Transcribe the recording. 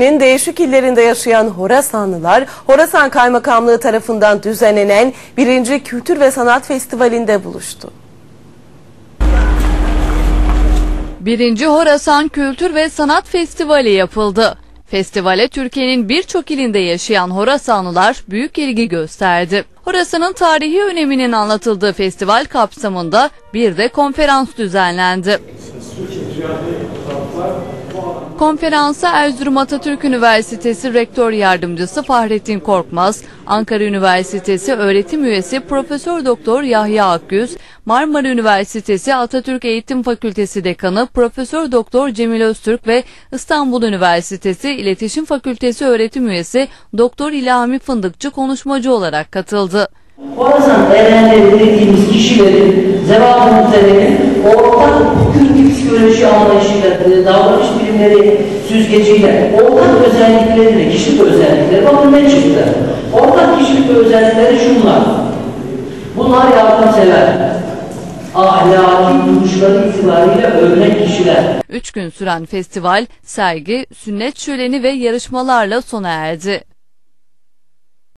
Türkiye'nin değişik illerinde yaşayan Horasanlılar, Horasan Kaymakamlığı tarafından düzenlenen 1. Kültür ve Sanat Festivali'nde buluştu. 1. Horasan Kültür ve Sanat Festivali yapıldı. Festivale Türkiye'nin birçok ilinde yaşayan Horasanlılar büyük ilgi gösterdi. Horasan'ın tarihi öneminin anlatıldığı festival kapsamında bir de konferans düzenlendi. Konferansa Erzurum Atatürk Üniversitesi Rektör Yardımcısı Fahrettin Korkmaz, Ankara Üniversitesi öğretim üyesi Profesör Doktor Yahya Akgüz, Marmara Üniversitesi Atatürk Eğitim Fakültesi Dekanı Profesör Doktor Cemil Öztürk ve İstanbul Üniversitesi İletişim Fakültesi öğretim üyesi Doktor İlhami Fındıkçı konuşmacı olarak katıldı. Horasan değerleri dediğimiz kişilerin zevat üzerine ortak kültür psikoloji anlayışıyla, e, davranış bilimleri süzgeciyle ortak özellikleri, kişilik özellikleri bakın ne çıktı? Ortak kişilik özellikleri şunlar. Bunlar yardımsever, ahlaki duruşları itibariyle örnek kişiler. Üç gün süren festival, sergi, sünnet şöleni ve yarışmalarla sona erdi.